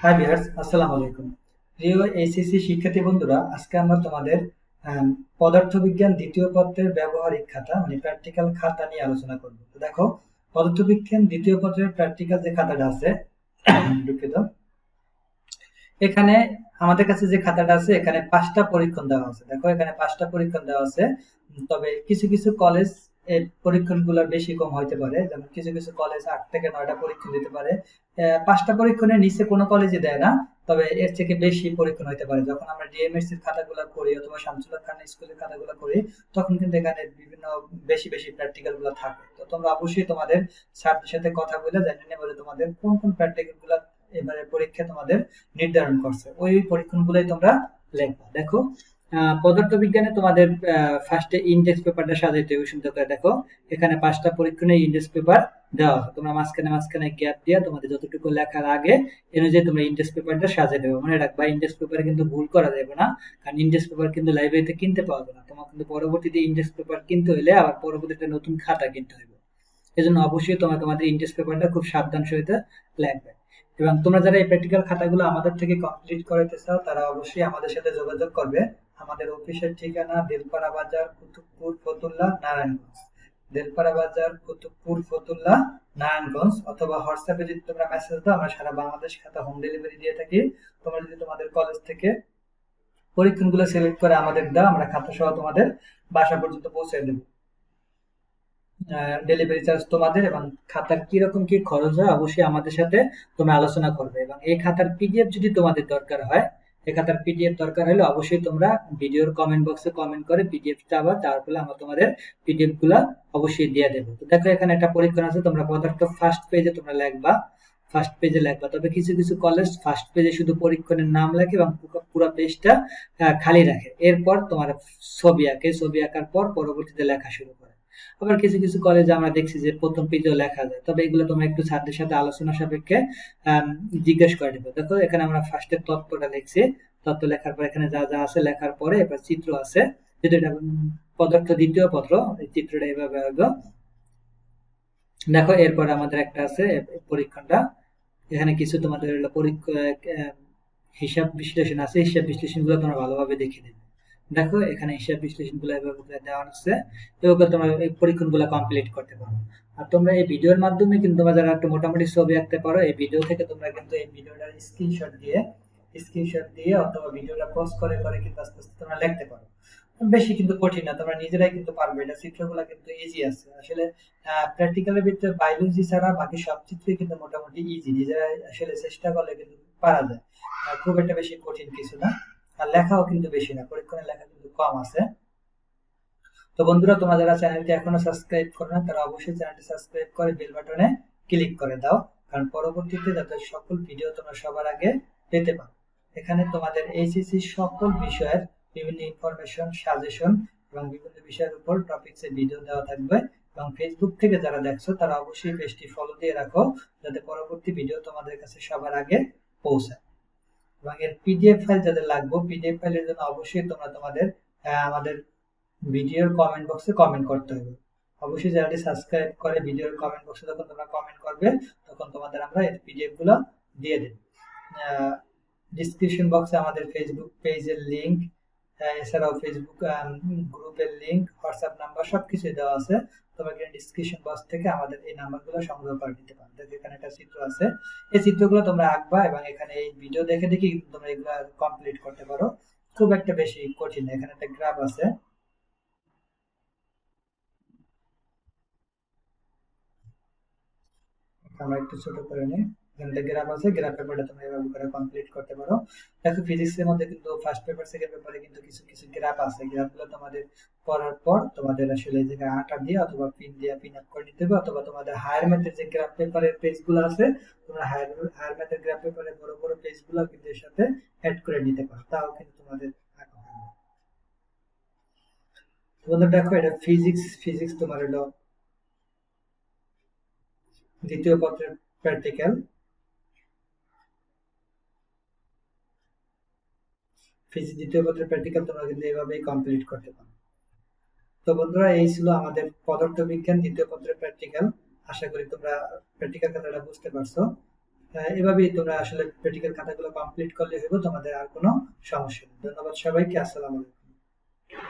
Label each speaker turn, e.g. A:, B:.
A: High আসসালামু আলাইকুম। প্রিয় এইচএসসি শিক্ষার্থী বন্ধুরা, আজকে আমরা তোমাদের পদার্থবিজ্ঞান দ্বিতীয় পত্রের ব্যবহারিক খাতা মানে প্র্যাকটিক্যাল খাতা নিয়ে আলোচনা করব। দেখো, পদার্থবিজ্ঞান দ্বিতীয় পত্রের প্র্যাকটিক্যাল যে খাতাটা আছে, দুঃখিত। এখানে আমাদের কাছে যে খাতাটা আছে, এখানে পাঁচটা পরীক্ষণ দেওয়া আছে। দেখো, এখানে পাঁচটা পরীক্ষণ দেওয়া আছে। তবে কিছু কিছু কলেজ পরীক্ষণগুলো বেশি কম হইতে পারে। যেমন কিছু কিছু কলেজ আট থেকে নয়টা পরীক্ষণ দিতে পারে। পাঁচটা পরীক্ষণের নিচে কোনো কলেজে দেয় না, তবে এর থেকে বেশি পরীক্ষণ হইতে পারে। যখন আমরা ডিএমএসসি এর খাতাগুলো করি অথবা শামসুল্লাহ খান স্কুলের খাতাগুলো করি, তখন কিন্তু এখানে বিভিন্ন বেশি বেশি প্র্যাকটিক্যালগুলো থাকে। তো তোমরা অবশ্যই তোমাদের স্যারদের সাথে কথা বলে জানিয়ে যে তোমাদের কোন কোন প্র্যাকটিক্যালগুলো এবারে পরীক্ষা তোমাদের নির্ধারণ করছে। ওই পরীক্ষণগুলোই তোমরা লিখবা। দেখো পদার্থবিজ্ঞানে তোমাদের ফার্স্টে ইন্ডেক্স পেপারটা সাজাইতে হবে সুন্দর করে দেখো। এখানে পাঁচটা পরীক্ষণে ইন্ডেক্স পেপার দেওয়া তোমরা মাঝখানে মাঝখানে গ্যাপ দিয়ে তোমাদের যতটুকু লেখার আগে অনুযায়ী তোমরা ইন্ডেক্স পেপারটা সাজিয়ে দেবে। মনে রাখবা ইন্ডেক্স পেপারে কিন্তু ভুল করা যাবে না, কারণ ইন্ডেক্স পেপার কিন্তু লাইব্রেরিতে কিনতে পাওয়া যাবে না। তোমার কিন্তু পরবর্তীতে ইন্ডেক্স পেপার কিনতে হলে আবার পরবর্তীতে নতুন খাতা কিনতে হবে এজন্য অবশ্যই তোমরা তোমাদের ইন্ডেক্স পেপারটা খুব সাবধান সহিত লিখবে। এবং তোমরা যারা এই প্র্যাকটিক্যাল খাতাগুলো আমাদের থেকে কমপ্লিট করাতে চাও, তারা অবশ্যই আমাদের সাথে যোগাযোগ করবে। আমাদের অফিসের ঠিকানা দিলপাড়া বাজার, কুতুবপুর, ফতুল্লা, নারায়ণগঞ্জ। দিলপাড়া বাজার, কুতুবপুর, ফতুল্লা, নারায়ণগঞ্জ অথবা হোয়াটসঅ্যাপে যদি তোমরা মেসেজ দাও, আমরা সারা বাংলাদেশ খাতা হোম ডেলিভারি দিয়ে থাকি। তোমরা যদি তোমাদের কলেজ থেকে পরীক্ষণগুলো সিলেক্ট করে আমাদের দাও, আমরা খাতা সহ তোমাদের বাসা পর্যন্ত পৌঁছে দেবো। ডেলিভারি চার্জ তোমাদের এবং খাতার কীরকম কি খরচ হয়, অবশ্যই আমাদের সাথে তোমরা আলোচনা করবে এবং এই খাতার পিডিএফ যদি তোমাদের দরকার হয় খাতার পিডিএফ দরকার হলে অবশ্যই তোমরা ভিডিওর কমেন্ট বক্সে কমেন্ট করে পিডিএফ চাবা তার ফলে আমরা তোমাদের পিডিএফগুলা অবশ্যই দিয়ে দেবো। তো দেখো এখানে একটা পরীক্ষণ আছে, তোমরা পদার্থ ফার্স্ট পেজে তোমরা লিখবা ফার্স্ট পেজে লিখবা। তবে কিছু কিছু কলেজ ফার্স্ট পেজে শুধু পরীক্ষণের নাম লেখে এবং পুরো পেজটা খালি রাখে। এরপর তোমার ছবি আঁকে, ছবি আঁকার পর পরবর্তীতে লেখা শুরু করে। আবার কিছু কিছু কলেজে আমরা দেখছি যে প্রথম পেজেও লেখা যায়। তবে এগুলো তোমরা একটু ছাত্রের সাথে আলোচনা সাপেক্ষে জিজ্ঞেস করে নেবে। দেখো, এখানে আমরা ফার্স্টের তত্ত্বটা লিখছি। তত্ত্ব লেখার পর এখানে যা যা আছে লেখার পরে এবার চিত্র আছে। যেটা এটা পদার্থ দ্বিতীয় পত্র, এই চিত্রটা এভাবে হবে দেখো, এরপর আমাদের একটা আছে পরীক্ষণটা। এখানে কিছু তোমাদের পরীক্ষা হিসাব বিশ্লেষণ আছে। হিসাব বিশ্লেষণগুলো তোমরা ভালোভাবে দেখে নেবে। দেখো, এখানে হিসাব বিশ্লেষণগুলো এভাবে করে দেওয়া আছে এভাবে তোমরা এই পরীক্ষণগুলো কমপ্লিট করতে পারো। আর তোমরা এই ভিডিওর মাধ্যমে কিন্তু তোমরা যারা একটু মোটামুটি ছবি আঁকতে পারো, এই ভিডিও থেকে তোমরা কিন্তু এই ভিডিওটার স্ক্রিনশট দিয়ে স্ক্রিনশট দিয়ে অথবা ভিডিওটা পজ করে করে কিন্তু আস্তে আস্তে তোমরা লিখতে পারো। বেশি কিন্তু কঠিন না, তোমরা নিজেরাই কিন্তু পারবে। এটা চিত্রগুলো কিন্তু ইজি আছে। আসলে প্র্যাকটিক্যালের ভিতরে বায়োলজি ছাড়া বাকি সব চিত্রই কিন্তু মোটামুটি ইজি নিজেরা আসলে চেষ্টা করলে কিন্তু পারা যায়। খুব একটা বেশি কঠিন কিছু না। আর লেখাও কিন্তু বেশি না, পরীক্ষণের লেখা কিন্তু কম আছে। তো বন্ধুরা, তোমরা যারা চ্যানেলটি এখনও সাবস্ক্রাইব করো না, তারা অবশ্যই চ্যানেলটি সাবস্ক্রাইব করে বেল বাটনে ক্লিক করে দাও, কারণ পরবর্তীতে যাতে সকল ভিডিও তোমরা সবার আগে পেতে পারো। এখানে তোমাদের এইচএসসি সকল বিষয়ের বিভিন্ন ইনফরমেশন সাজেশন এবং বিভিন্ন বিষয়ের উপর টপিকস এর ভিডিও দেওয়া থাকবে এবং ফেসবুক থেকে যারা দেখছ, তারা অবশ্যই পেজটি ফলো দিয়ে রাখো, যাতে পরবর্তী ভিডিও তোমাদের কাছে সবার আগে পৌঁছায়। এবং এর পিডিএফ ফাইল যাদের লাগবে পিডিএফ ফাইলের জন্য অবশ্যই তোমরা তোমাদের আমাদের ভিডিওর কমেন্ট বক্সে কমেন্ট করতে হবে। অবশ্যই যারা সাবস্ক্রাইব করে ভিডিওর কমেন্ট বক্সে যখন তোমরা কমেন্ট করবে, তখন তোমাদের আমরা এর পিডিএফগুলো দিয়ে দেব। ডিসক্রিপশন বক্সে আমাদের ফেসবুক পেজের লিংক এছাড়াও ফেসবুক গ্রুপের লিংক হোয়াটসঅ্যাপ নাম্বার সবকিছু দেওয়া আছে। তোমরা এখানে ডিসক্রিপশন বক্স থেকে আমাদের এই নাম্বারগুলো সংগ্রহ করে নিতে পারো। দেখো এখানে একটা চিত্র আছে। এই চিত্রগুলো তোমরা আঁকবা এবং এখানে এই ভিডিও দেখে দেখে তোমরা এগুলো কমপ্লিট করতে পারো। খুব একটা বেশি কঠিন এখানে একটা গ্রাফ আছে। আমরা একটু ছোট করে নিই। এখানে গ্রাফ আছে গ্রাফ পেপারটা তোমরা এভাবে করে কমপ্লিট করতে পারো। দেখো ফিজিক্সের মধ্যে কিন্তু ফার্স্ট পেপার সেকেন্ড পেপারে কিন্তু কিছু কিছু গ্রাফ আছে। গ্রাফগুলো তোমাদের করার পর তোমাদের আসলে জায়গায় আটা দিয়ে অথবা পিন দিয়ে পিন আপ করে নিতে হবে, অথবা তোমাদের হায়ার ম্যাথের যে গ্রাফ পেপারের পেজগুলো আছে, তোমরা হায়ার হায়ার ম্যাথের গ্রাফ পেপারের বড় বড় পেজগুলো কিন্তু এর সাথে অ্যাড করে নিতে পারো। তাও কিন্তু তোমাদের আঁকা হবে না। তো বন্ধুরা দেখো এটা ফিজিক্স ফিজিক্স তোমার হলো দ্বিতীয় পত্রের প্র্যাকটিক্যাল দ্বিতীয় পত্রের প্র্যাকটিক্যাল তোমরা কিন্তু এইভাবেই কমপ্লিট করতে পারো। তো বন্ধুরা এই ছিল আমাদের পদার্থবিজ্ঞান দ্বিতীয় পত্রের প্র্যাকটিক্যাল আশা করি তোমরা প্র্যাকটিক্যাল খাতাটা বুঝতে পারছ। আহ, এভাবেই তোমরা আসলে প্র্যাকটিক্যাল খাতাগুলো কমপ্লিট করলে হইব তোমাদের আর কোনো সমস্যা নেই। ধন্যবাদ সবাইকে আসসালামু আলাইকুম।